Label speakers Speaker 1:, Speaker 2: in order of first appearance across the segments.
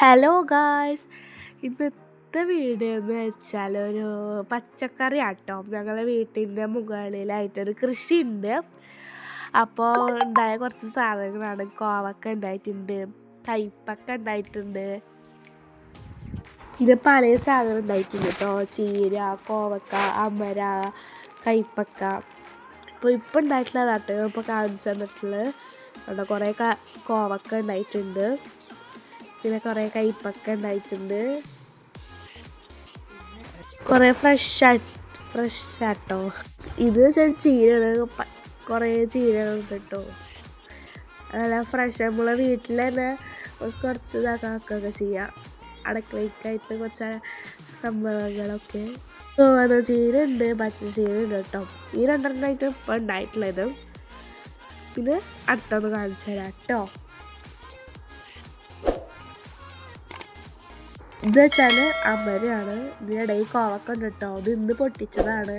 Speaker 1: Hello guys ഇന്നത്തെ video എന്ന് വെച്ചാൽ ഒരു പച്ചക്കറി ആട്ടോ ഞങ്ങളെ വീട്ടിന്റെ മുകളിലായിട്ടൊരു കൃഷിയുണ്ട്. അപ്പോൾ ഉണ്ടായ കുറച്ച് സാധനങ്ങളാണ്. കോവക്ക ഉണ്ടായിട്ടുണ്ട് കയ്പക്ക ഉണ്ടായിട്ടുണ്ട്. ഇത് പല സാധനം ഉണ്ടായിട്ടുണ്ട് കേട്ടോ. ചീര കോവക്ക അമര കയ്പക്ക ഇപ്പോൾ ഇപ്പം ഉണ്ടായിട്ടുള്ളതാട്ടോ ഇപ്പോൾ കാണിച്ചു തന്നിട്ടുള്ളത്. അവിടെ കുറേ കോവക്ക ഉണ്ടായിട്ടുണ്ട്. പിന്നെ കുറേ കയ്പൊക്കെ ഉണ്ടായിട്ടുണ്ട് കുറേ ഫ്രഷ് ഫ്രഷ് ആട്ടോ. ഇത് വെച്ചാൽ ചീരകൾ കുറേ ചീരകളുണ്ട് കേട്ടോ അതല്ല ഫ്രഷ് നമ്മളെ വീട്ടിൽ തന്നെ കുറച്ച് ഇതാക്കാക്കൊക്കെ ചെയ്യാം. അടക്കളയ്ക്കായിട്ട് കുറച്ച് സംഭവങ്ങളൊക്കെ. ചുവന്ന ചീര ഉണ്ട് പച്ച ചീര ഉണ്ട് കേട്ടോ ഈ രണ്ടെണ്ണമായിട്ട് ഇപ്പം ഉണ്ടായിട്ടുള്ളത് പിന്നെ അടുത്തൊന്ന് കാണിച്ചു തരാം കേട്ടോ ഇത് വെച്ചാൽ അമരയാണ് ഇതിനിടയിൽ കോവക്ക ഉണ്ട് കേട്ടോ അത് ഇന്ന് പൊട്ടിച്ചതാണ്.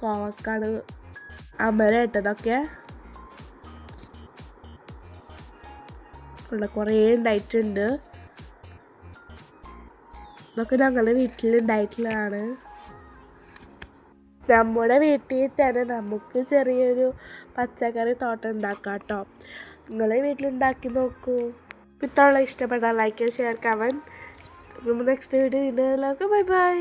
Speaker 1: കോവക്കാണ് അമര ഇട്ടതൊക്കെ. ഉള്ള കുറേ ഉണ്ടായിട്ടുണ്ട് ഇതൊക്കെ ഞങ്ങളുടെ വീട്ടിൽ ഉണ്ടായിട്ടുള്ളതാണ് നമ്മുടെ വീട്ടിൽ തന്നെ നമുക്ക് ചെറിയൊരു പച്ചക്കറി തോട്ടം ഉണ്ടാക്കാം കേട്ടോ നിങ്ങളെ വീട്ടിലുണ്ടാക്കി നോക്കൂ. ഇത്തവണ ഇഷ്ടപ്പെട്ടാൽ like share comment next video വീണ്ടും എല്ലാവർക്കും ബൈ ബൈ